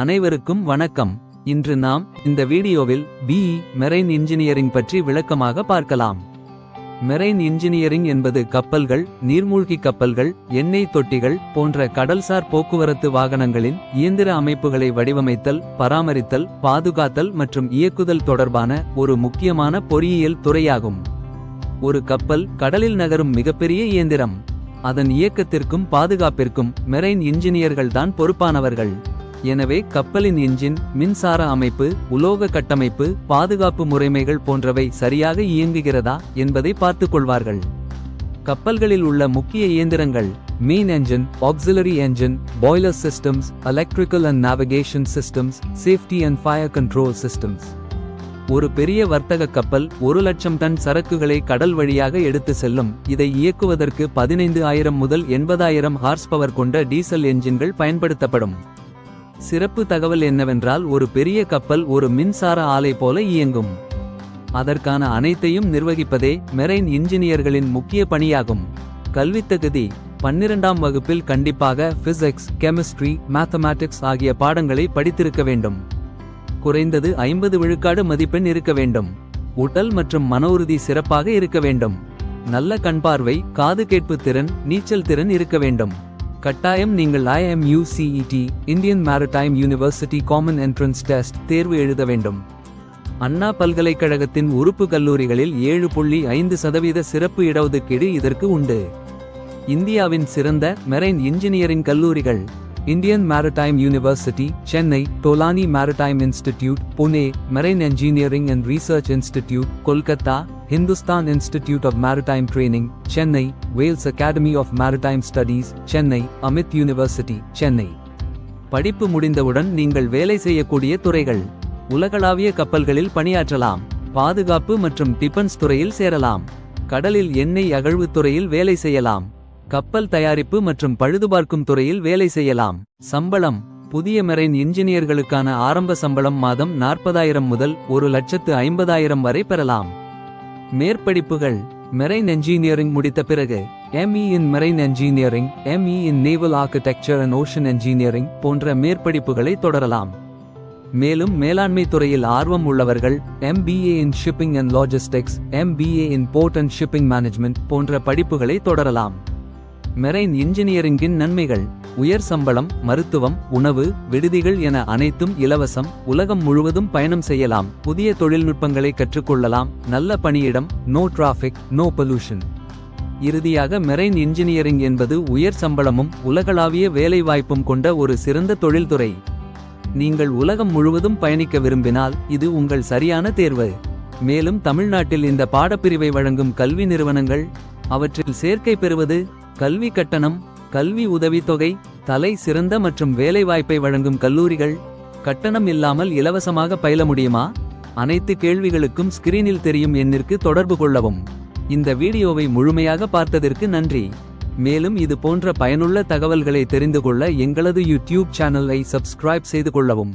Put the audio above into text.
அனைவருக்கும் வணக்கம். இன்று நாம் இந்த வீடியோவில் பிஇ மெரைன் இன்ஜினியரிங் பற்றி விளக்கமாக பார்க்கலாம். மெரைன் இன்ஜினியரிங் என்பது கப்பல்கள் நீர்மூழ்கி கப்பல்கள் எண்ணெய் தொட்டிகள் போன்ற கடல்சார் போக்குவரத்து வாகனங்களின் இயந்திர அமைப்புகளை வடிவமைத்தல் பராமரித்தல் பாதுகாத்தல் மற்றும் இயக்குதல் தொடர்பான ஒரு முக்கியமான பொறியியல் துறையாகும். ஒரு கப்பல் கடலில் நகரும் மிகப்பெரிய இயந்திரம். அதன் இயக்கத்திற்கும் பாதுகாப்பிற்கும் மெரைன் இன்ஜினியர்கள்தான் பொறுப்பானவர்கள். எனவே கப்பலின் என்ஜின் மின்சார அமைப்பு உலோக கட்டமைப்பு பாதுகாப்பு முறைமைகள் போன்றவை சரியாக இயங்குகிறதா என்பதை பார்த்துக் கொள்வார்கள். கப்பல்களில் உள்ள முக்கிய இயந்திரங்கள் main engine auxiliary engine boiler systems electrical and navigation systems safety and fire control systems ஒரு பெரிய வர்த்தக கப்பல் ஒரு லட்சம் டன் சரக்குகளை கடல் வழியாக எடுத்து செல்லும். இதை இயக்குவதற்கு பதினைந்து ஆயிரம் முதல் எண்பதாயிரம் ஹார்ஸ் பவர் கொண்ட டீசல் என்ஜின்கள் பயன்படுத்தப்படும். சிறப்பு தகவல் என்னவென்றால் ஒரு பெரிய கப்பல் ஒரு மின்சார ஆலை போல இயங்கும். அதற்கான அனைத்தையும் நிர்வகிப்பதே மெரைன் இன்ஜினியர்களின் முக்கிய பணியாகும். கல்வித்தகுதி பன்னிரண்டாம் வகுப்பில் கண்டிப்பாக பிசிக்ஸ் கெமிஸ்ட்ரி மேத்தமேட்டிக்ஸ் ஆகிய பாடங்களை படித்திருக்க வேண்டும். குறைந்தது ஐம்பது விழுக்காடு மதிப்பெண் இருக்க வேண்டும். உடல் மற்றும் மன உறுதி சிறப்பாக இருக்க வேண்டும். நல்ல கண்பார்வை காது கேட்பு திறன் நீச்சல் திறன் இருக்க வேண்டும். கட்டாயம் நீங்கள் IMUCET Indian Maritime University Common Entrance Test தேர்வு எழுத வேண்டும். அண்ணா பல்கலைக்கழகத்தின் உறுப்பு கல்லூரிகளில் ஏழு புள்ளி ஐந்து சதவீத சிறப்பு இடஒதுக்கீடு இதற்கு உண்டு. இந்தியாவின் சிறந்த மெரைன் இன்ஜினியரிங் கல்லூரிகள் Indian Maritime University Chennai Tolani Maritime Institute Pune Marine Engineering and Research Institute Kolkata Hindustan Institute of Maritime Training, Chennai Vels Academy of Maritime Studies Chennai AMET University Chennai படிப்பு முடிந்தவுடன் நீங்கள் வேலை செய்யக்கூடிய துறைகள். உலகளாவிய கப்பல்களில் பணியாற்றலாம். பாதுகாப்பு மற்றும் டிஃபென்ஸ் துறையில் சேரலாம். கடலில் எண்ணெய் அகழ்வு துறையில் வேலை செய்யலாம். கப்பல் தயாரிப்பு மற்றும் பழுதுபார்க்கும் துறையில் வேலை செய்யலாம். சம்பளம். புதிய மெரைன் இன்ஜினியர்களுக்கான ஆரம்ப சம்பளம் மாதம் நாற்பதாயிரம் முதல் ஒரு லட்சத்து ஐம்பதாயிரம் வரை பெறலாம். மேற்படிப்புகள் மெரைன் என்ஜினியரிங் முடித்த பிறகு ME in marine engineering ME in naval architecture and ocean engineering போன்ற மேற்படிப்புகளை தொடரலாம். மேலும் மேலாண்மை துறையில் ஆர்வம் உள்ளவர்கள் MBA in shipping and logistics MBA in port and shipping management போன்ற படிப்புகளை தொடரலாம். மெரைன் இன்ஜினியரிங்கின் நன்மைகள் உயர் சம்பளம் மருத்துவம் உணவு விடுதிகள் என அனைத்தும் இலவசம் உலகம் முழுவதும் பயணம் செய்யலாம். புதிய தொழில்நுட்பங்களை கற்றுக்கொள்ளலாம். நல்ல பணியிடம் நோ டிராஃபிக் நோ பொல்யூஷன் இறுதியாக மெரைன் இன்ஜினியரிங் என்பது உயர் சம்பளமும் உலகளாவிய வேலைவாய்ப்பும் கொண்ட ஒரு சிறந்த தொழில்துறை. நீங்கள் உலகம் முழுவதும் பயணிக்க விரும்பினால் இது உங்கள் சரியான தேர்வு. மேலும் தமிழ்நாட்டில் இந்த பாடப்பிரிவை வழங்கும் கல்வி நிறுவனங்கள் அவற்றில் சேர்க்கை பெறுவது கல்வி கட்டணம் கல்வி உதவித்தொகை தலை சிறந்த மற்றும் வேலைவாய்ப்பை வழங்கும் கல்லூரிகள் கட்டணம் இல்லாமல் இலவசமாக பயில முடியுமா? அனைத்து கேள்விகளுக்கும் ஸ்கிரீனில் தெரியும் எண்ணிற்கு தொடர்பு கொள்ளவும். இந்த வீடியோவை முழுமையாக பார்த்ததற்கு நன்றி. மேலும் இது போன்ற பயனுள்ள தகவல்களை தெரிந்து கொள்ள எங்களது யூடியூப் சேனலை சப்ஸ்கிரைப் செய்து கொள்ளவும்.